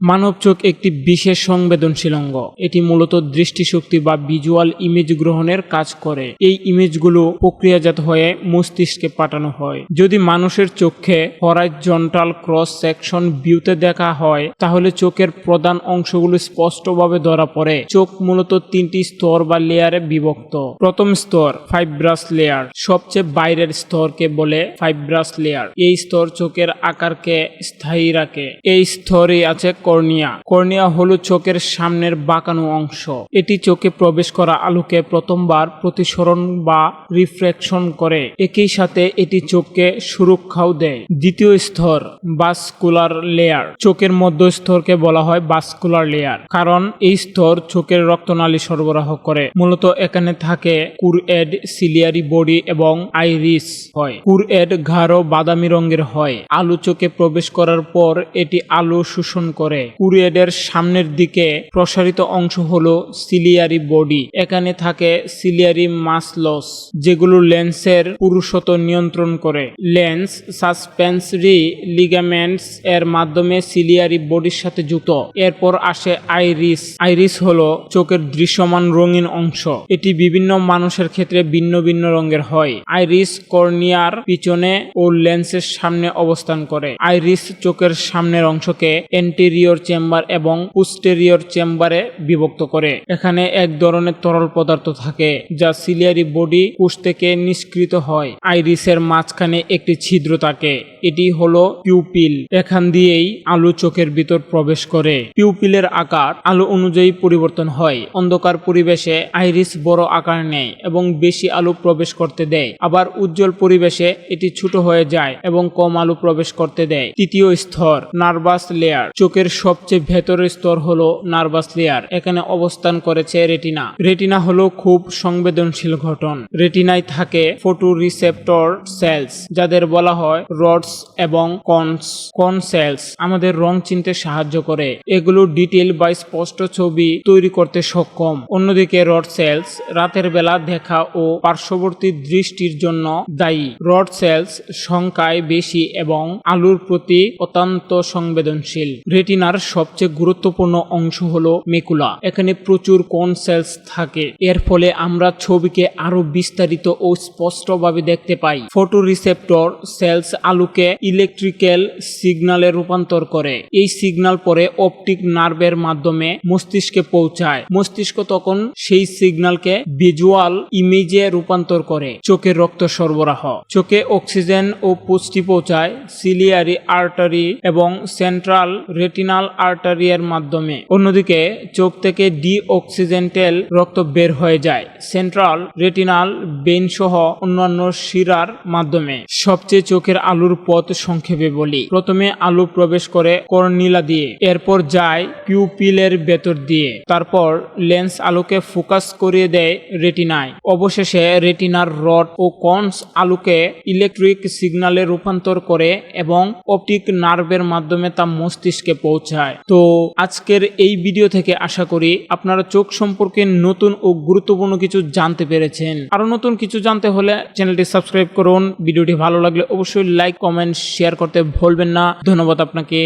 মানব চোখ একটি বিশেষ সংবেদনশীল অঙ্গ। এটি মূলত দৃষ্টিশক্তি বা ভিজুয়াল ইমেজ গ্রহণের কাজ করে। এই ইমেজগুলো প্রক্রিয়াজাত হয়ে মস্তিষ্কে পাঠানো হয়। যদি মানুষের চোখে হরাইজন্টাল ক্রস সেকশন ভিউতে দেখা হয়, তাহলে চোখের প্রধান অংশগুলো স্পষ্টভাবে ধরা পড়ে। চোখ মূলত তিনটি স্তর বা লেয়ারে বিভক্ত। প্রথম স্তর ফাইব্রাস লেয়ার সবচেয়ে বাইরের স্তরকে বলে ফাইব্রাস লেয়ার এই স্তর চোখের আকারকে স্থায়ী রাখে। এই স্তরে আছে কর্নিয়া। কর্নিয়া হলো চোখের সামনের বাঁকানো অংশ। এটি চোখে প্রবেশ করা আলোকে প্রথমবার প্রতিসরণ বা রিফ্লেকশন করে। একই সাথে এটি চোখকে সুরক্ষাও দেয়। দ্বিতীয় স্তর, বাসকুলার লেয়ার। চোখের মধ্য স্তরকে বলা হয় বাসকুলার লেয়ার, কারণ এই স্তর চোখের রক্তনালী সরবরাহ করে। মূলত এখানে থাকে কুরএড, সিলিয়ারি বডি এবং আইরিস হয়। কুরএড গাঢ় বাদামি রঙের হয়। আলু চোখে প্রবেশ করার পর এটি আলো শোষণ করে। কুরএডের সামনের দিকে প্রসারিত অংশ হল সিলিয়ারি বডি। এখানে থাকে সিলিয়ারি মাসলস, যেগুলো লেন্সের পুরুষত নিয়ন্ত্রণ করে। লেন্স সাসপেন্সরি লিগামেন্টস এর মাধ্যমে সিলিয়ারি বডির সাথে যুক্ত। এরপর আসে আইরিস। আইরিস হলো চোখের দৃশ্যমান রঙিন অংশ। এটি বিভিন্ন মানুষের ক্ষেত্রে ভিন্ন ভিন্ন রঙের হয়। আইরিস কর্নিয়ার পিছনে ও লেন্সের সামনে অবস্থান করে। আইরিস চোখের সামনের অংশকে এন্টেরিয়র চেম্বার এবং পুস্টেরিয়র চেম্বারে বিভক্ত করে। এখানে এক ধরনের তরল পদার্থ থাকে, যা সিলিয়ারি বডি কোষ থেকে নিষ্কৃত হয়। আইরিসের মাঝখানে একটি ছিদ্র থাকে, এটি হলো পিউপিল এখান দিয়েই আলু চোখের ভিতর প্রবেশ করে। পিউপিলের আকার আলো অনুযায়ী পরিবর্তন হয়। অন্ধকার পরিবেশে আইরিস বড় আকার নেয় এবং বেশি আলো প্রবেশ করতে দেয়। আবার উজ্জ্বল পরিবেশে এটি ছোট হয়ে যায় এবং কম আলো প্রবেশ করতে দেয়। তৃতীয় স্তর নার্ভাস লেয়ার চোখের সবচেয়ে ভেতরের স্তর হলো নার্ভাস লেয়ার, এখানে অবস্থান করেছে রেটিনা। রেটিনা হলো খুব সংবেদনশীল ঘটন রেটিনায় থাকে ফটো রিসেপ্টর সেলস, যাদের বলা হয় রডস এবং কনস, কন সেলস। আমাদের রং চিনতে সাহায্য করে। এগুলো ডিটেল বা স্পষ্ট ছবি তৈরি করতে সক্ষম। অন্যদিকে রড সেলস রাতের বেলা দেখা ও পার্শ্ববর্তী দৃষ্টির জন্য দায়ী। রড সেলস সংখ্যায় বেশি এবং আলুর প্রতি অত্যন্ত সংবেদনশীল। রেটিনার সবচেয়ে গুরুত্বপূর্ণ অংশ হলো মেকুলা। এখানে প্রচুর কোন সেলস থাকে। এর ফলে আমরা ছবিকে আরও বিস্তারিত ও স্পষ্টভাবে দেখতে পাই। ফটো রিসেপ্টর সেলস আলুকে ইলেকট্রিক্যাল সিগনালে রূপান্তর করে। এই সিগন্যাল পরে অপটিক নার্ভের মাধ্যমে মস্তিষ্কে পৌঁছায়। মস্তিষ্ক তখন সেই সিগন্যালকে ভিজুয়াল ইমেজে রূপান্তর করে। চোখের রক্ত সরবরাহ। চোখে অক্সিজেন ও পুষ্টি পৌঁছায়। সিলিয়ারি আর্টারি এবং সেন্ট্রাল রেটিনাল আর্টারিয়ার মাধ্যমে। অন্যদিকে, চোখ থেকে ডি অক্সিজেন্টেল রক্ত বের হয়ে যায়। সেন্ট্রাল রেটিনাল বেন সহ অন্যান্য শিরার মাধ্যমে। সবচেয়ে চোখের আলুর পথ সংক্ষেপে বলি। প্রথমে আলু প্রবেশ করে কর্নিলা দিয়ে, এরপর যায় পিউপিলের ভেতর দিয়ে। তারপর লেন্স আলোকে ফোকাস করিয়ে দেয় রেটিনায়। অবশেষে রেটিনার রড ও কনস আলোকে ইলেকট্রিক সিগনালে রূপান্তর করে এবং অপটিক নার্ভের মাধ্যমে তা মস্তিষ্কে পৌঁছায় তো আজকের এই ভিডিও থেকে আশা করি আপনারা চোখ সম্পর্কে নতুন ও গুরুত্বপূর্ণ কিছু জানতে পেরেছেন। আরও নতুন কিছু জানতে হলে চ্যানেলটি সাবস্ক্রাইব করুন। ভিডিওটি ভালো লাগলে অবশ্যই লাইক কমেন্ট শেয়ার করতে ভুলবেন না। ধন্যবাদ আপনাকে।